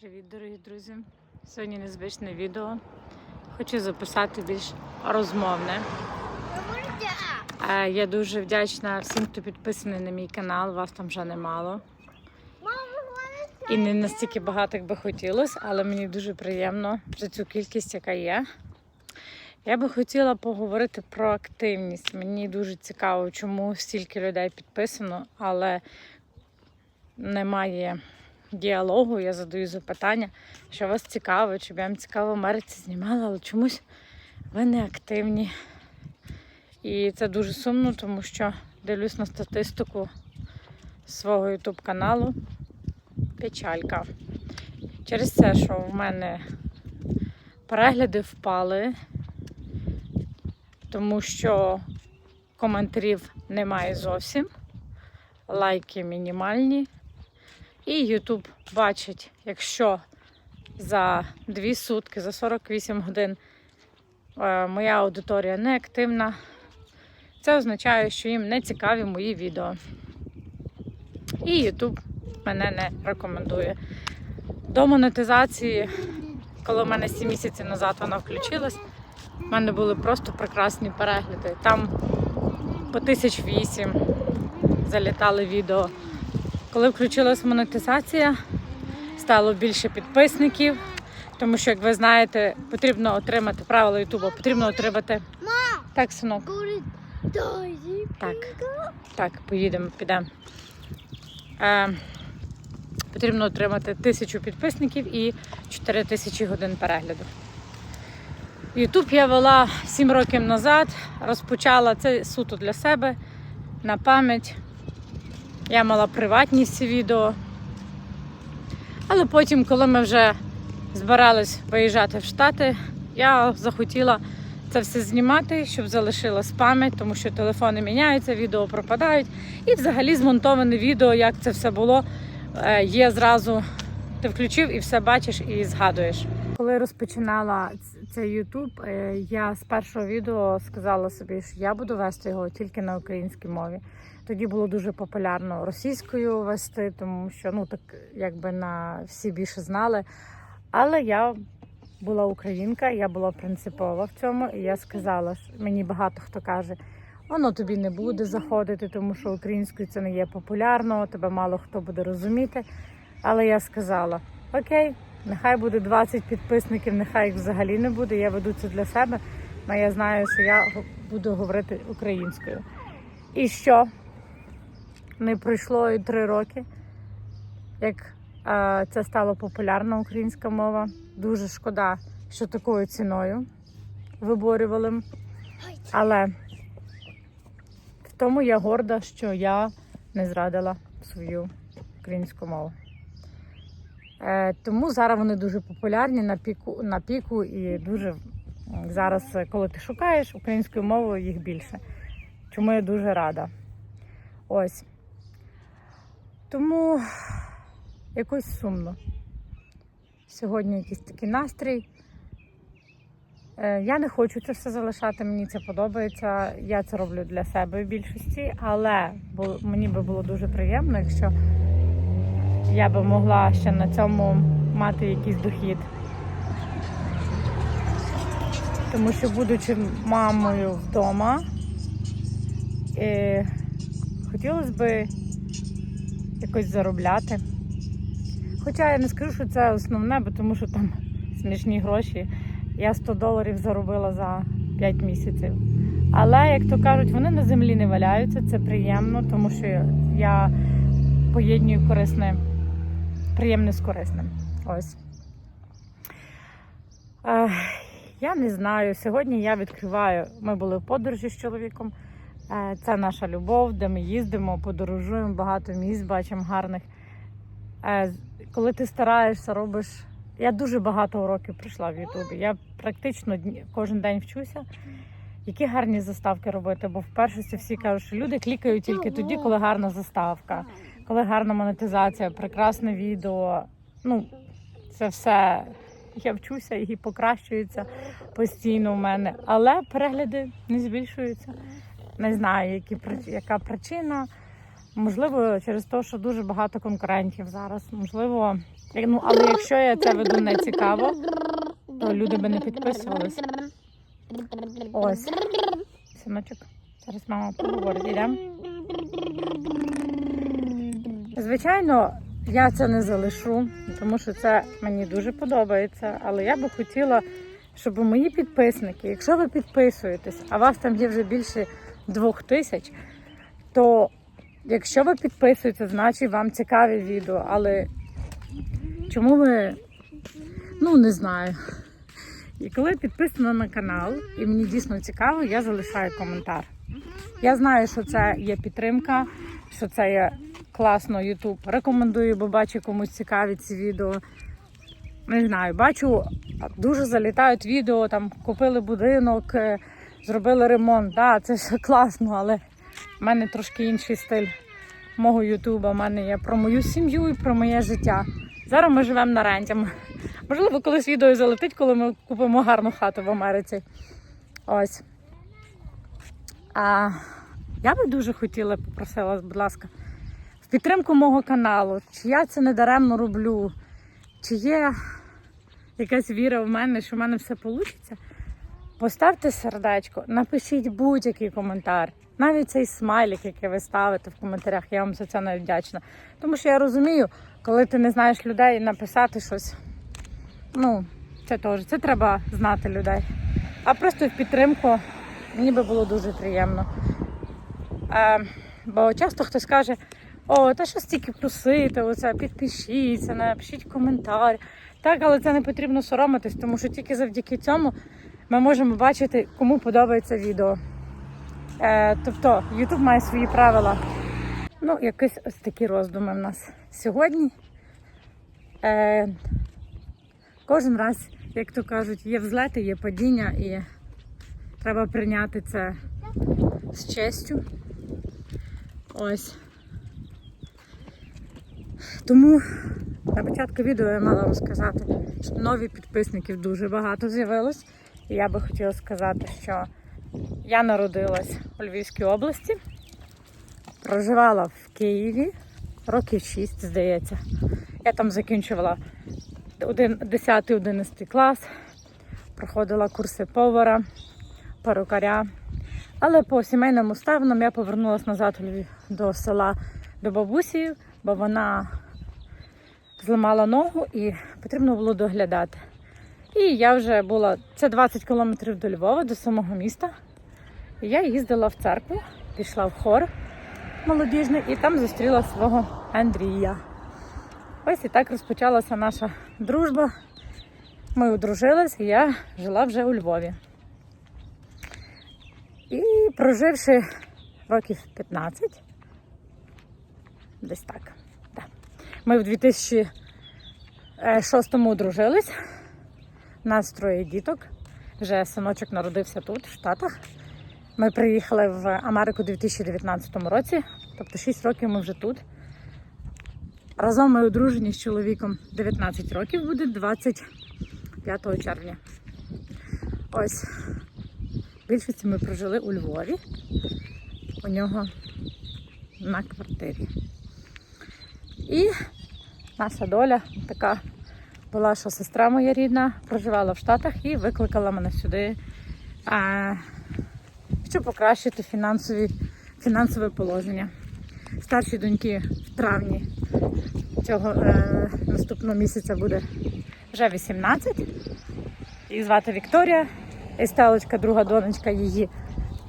Привіт, дорогі друзі! Сьогодні незвичне відео. Хочу записати більш розмовне. Е, Я дуже вдячна всім, хто підписаний на мій канал. Вас там вже немало. І не настільки багато, як би хотілося, але мені дуже приємно за цю кількість, яка є. Я би хотіла поговорити про активність. Мені дуже цікаво, чому стільки людей підписано, але немає діалогу. Я задаю запитання, що вас цікаво, чи б я вам цікаво в Америці знімала, але чомусь ви не активні. І це дуже сумно, тому що дивлюсь на статистику свого YouTube каналу. Печалька. Через це, що в мене перегляди впали, тому що коментарів немає зовсім, лайки мінімальні. І YouTube бачить, якщо за 2 сутки, за 48 годин е, моя аудиторія не активна, це означає, що їм не цікаві мої відео. І YouTube мене не рекомендує. До монетизації, коли в мене 7 місяців назад вона включилась, в мене були просто прекрасні перегляди. Там по 1008 залітали відео. Коли включилась монетизація, стало більше підписників, тому що, як ви знаєте, потрібно отримати правила Ютуба, потрібно отримати. Так, синок. Так, так, поїдемо, підемо. Е, потрібно отримати тисячу підписників і 4 тисячі годин перегляду. Ютуб я вела 7 років назад, розпочала це суто для себе на пам'ять. Я мала приватні всі відео. Але потім, коли ми вже збирались виїжджати в Штати, я захотіла це все знімати, щоб залишилась пам'ять, тому що телефони міняються, відео пропадають. І взагалі змонтоване відео, як це все було, е, є зразу. Ти включив і все бачиш і згадуєш. Коли розпочинала цей YouTube, е, я з першого відео сказала собі, що я буду вести його тільки на українській мові. Тоді було дуже популярно російською вести, тому що ну так якби на всі більше знали. Але я була українка, я була принципова в цьому, і я сказала, що мені багато хто каже, воно тобі не буде заходити, тому що українською це не є популярно, тебе мало хто буде розуміти. Але я сказала: окей, нехай буде 20 підписників, нехай їх взагалі не буде. Я веду це для себе, але я знаю, що я буду говорити українською. І що? Не пройшло і три роки, як е, це стало популярна українська мова. Дуже шкода, що такою ціною виборювали. Але в тому я горда, що я не зрадила свою українську мову. Е, тому зараз вони дуже популярні на піку, на піку і дуже зараз, е, коли ти шукаєш українською мовою, їх більше. Чому я дуже рада. Ось. Тому якось сумно. Сьогодні якийсь такий настрій. Е, Я не хочу це все залишати, мені це подобається. Я це роблю для себе в більшості, але мені би було дуже приємно, якщо я би могла ще на цьому мати якийсь дохід. Тому що, будучи мамою вдома, е, хотілося б якось заробляти. Хоча я не скажу, що це основне, бо тому що там смішні гроші. Я 100 доларів заробила за 5 місяців. Але, як то кажуть, вони на землі не валяються, це приємно, тому що я поєднюю корисне, приємне з корисним. Ось. Е, я не знаю. Сьогодні я відкриваю. Ми були в подорожі з чоловіком. Е, Це наша любов, де ми їздимо, подорожуємо, багато місць бачимо гарних. Е, Коли ти стараєшся, робиш. Я дуже багато уроків пройшла в Ютубі. Я практично кожен день вчуся. Які гарні заставки робити, бо в першості всі кажуть, що люди клікають тільки тоді, коли гарна заставка, коли гарна монетизація, прекрасне відео. Ну, це все. Я вчуся і покращується постійно у мене. Але перегляди не збільшуються. Не знаю, які, яка причина. Можливо, через те, що дуже багато конкурентів зараз. Можливо, ну, але якщо я це веду не цікаво, то люди би не підписувались. Ось. Синочок, зараз мама поговорить. Ідемо. Звичайно, я це не залишу, тому що це мені дуже подобається. Але я би хотіла, щоб мої підписники, якщо ви підписуєтесь, а вас там є вже більше двох тисяч, то якщо ви підписуєтесь, значить вам цікаві відео. Але чому ви, ну не знаю. І коли підписана на канал, і мені дійсно цікаво, я залишаю коментар. Я знаю, що це є підтримка, що це є класно YouTube. Рекомендую, бо бачу комусь цікаві ці відео. Не знаю, бачу, дуже залітають відео, там купили будинок, е, зробили ремонт. Да, це все класно, але в мене трошки інший стиль мого Ютуба. У мене є про мою сім'ю і про моє життя. Зараз ми живемо на ренті. Можливо, колись відео залетить, коли ми купимо гарну хату в Америці. Ось. А я би дуже хотіла, попросила, будь ласка, підтримку мого каналу, чи я це не даремно роблю, чи є якась віра в мене, що в мене все вийде. Поставте сердечко, напишіть будь-який коментар. Навіть цей смайлик, який ви ставите в коментарях, я вам за це навіть вдячна. Тому що я розумію, коли ти не знаєш людей, написати щось. Ну, це теж, це треба знати людей. А просто в підтримку мені би було дуже приємно. Е, бо часто хтось каже, о, та що стільки просити, оце, підпишіться, напишіть коментар. Так, але це не потрібно соромитись, тому що тільки завдяки цьому ми можемо бачити, кому подобається відео. Е, тобто, YouTube має свої правила. Ну, якісь ось такі роздуми в нас сьогодні. Е, кожен раз, як то кажуть, є взлети, є падіння, і треба прийняти це з честю. Ось. Тому на початку відео я мала розказати, що нові підписників дуже багато з'явилось. І я би хотіла сказати, що я народилась у Львівській області, проживала в Києві років 6, здається. Я там закінчувала 10-11 клас, проходила курси повара, перукаря. Але по сімейним уставинам я повернулася назад до села до бабусі, бо вона зламала ногу і потрібно було доглядати. І я вже була, це 20 кілометрів до Львова, до самого міста. І я їздила в церкву, пішла в хор молодіжний і там зустріла свого Андрія. Ось і так розпочалася наша дружба. Ми одружились, і я жила вже у Львові. І проживши років 15, десь так. Ми в 2006-му одружились. Нас троє діток. Вже синочок народився тут, в Штатах. Ми приїхали в Америку у 2019 році, тобто 6 років ми вже тут. Разом ми одружені з чоловіком 19 років, буде 25 червня. Ось. Більшості ми прожили у Львові. У нього на квартирі. І наша доля така була, що сестра моя рідна проживала в Штатах і викликала мене сюди, щоб покращити фінансові, фінансове положення. Старші доньки в травні цього е, наступного місяця буде вже 18. Їх звати Вікторія. І сталочка, друга донечка її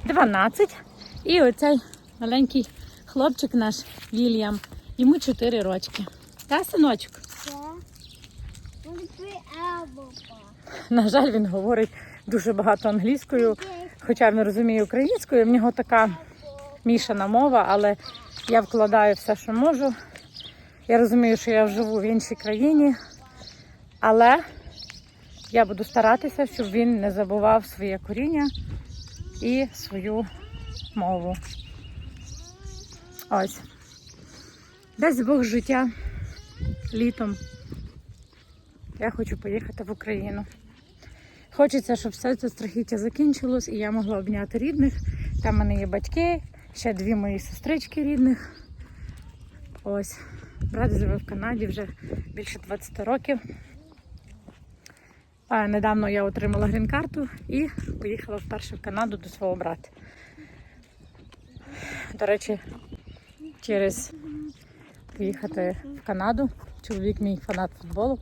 12. І оцей маленький хлопчик наш Вільям, йому 4 рочки. Та, синочок? На жаль, він говорить дуже багато англійською, хоча він розуміє українською. В нього така мішана мова, але я вкладаю все, що можу. Я розумію, що я живу в іншій країні, але я буду старатися, щоб він не забував своє коріння і свою мову. Ось. Дасть Бог життя літом. Я хочу поїхати в Україну. Хочеться, щоб все це страхіття закінчилось і я могла обняти рідних. Там в мене є батьки, ще дві мої сестрички рідних. Ось, брат живе в Канаді вже більше 20 років. А недавно я отримала грін-карту і поїхала вперше в Канаду до свого брата. До речі, через поїхати в Канаду. Чоловік мій фанат футболу,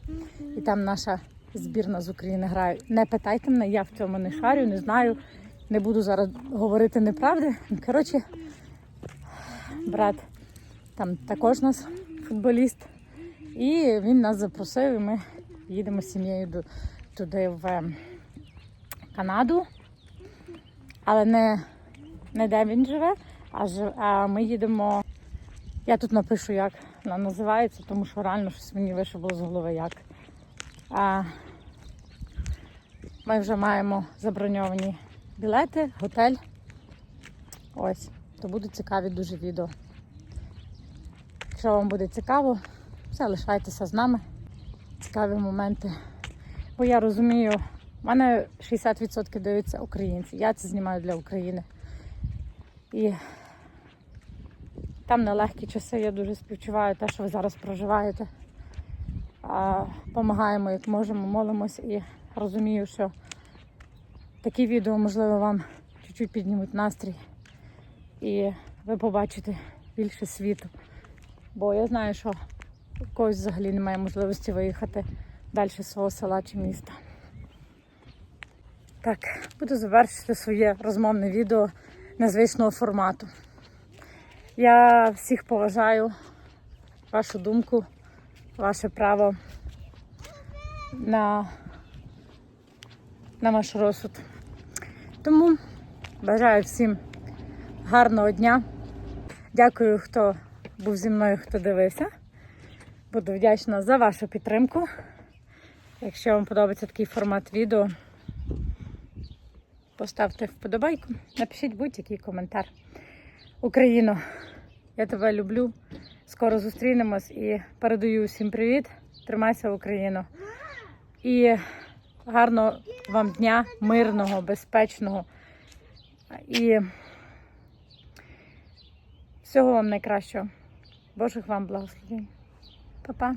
і там наша збірна з України грає. Не питайте мене, я в цьому не шарю, не знаю. Не буду зараз говорити неправди. Коротше, брат там також нас футболіст. І він нас запросив, і ми їдемо з сім'єю туди в ем, Канаду. Але не, не де він живе, а, жи- а ми їдемо. Я тут напишу, як вона називається, тому що реально щось мені вишибло з голови як. А, ми вже маємо заброньовані білети, готель. Ось, то будуть цікаві дуже відео. Якщо вам буде цікаво, залишайтеся з нами. Цікаві моменти. Бо я розумію, в мене 60% дивляться українці. Я це знімаю для України. І там нелегкі часи, я дуже співчуваю те, що ви зараз проживаєте. Помагаємо, як можемо, молимось і розумію, що такі відео, можливо, вам чуть-чуть піднімуть настрій. І ви побачите більше світу. Бо я знаю, що когось взагалі немає можливості виїхати далі з свого села чи міста. Так, буду завершити своє розмовне відео незвичного формату. Я всіх поважаю, вашу думку, ваше право на, на ваш розсуд. Тому бажаю всім гарного дня. Дякую, хто був зі мною, хто дивився. Буду вдячна за вашу підтримку. Якщо вам подобається такий формат відео, поставте вподобайку, напишіть будь-який коментар. Україно, я тебе люблю. Скоро зустрінемось і передаю всім привіт. Тримайся, Україно. І гарного вам дня, мирного, безпечного. І всього вам найкращого. Божих вам благословень. Па-па.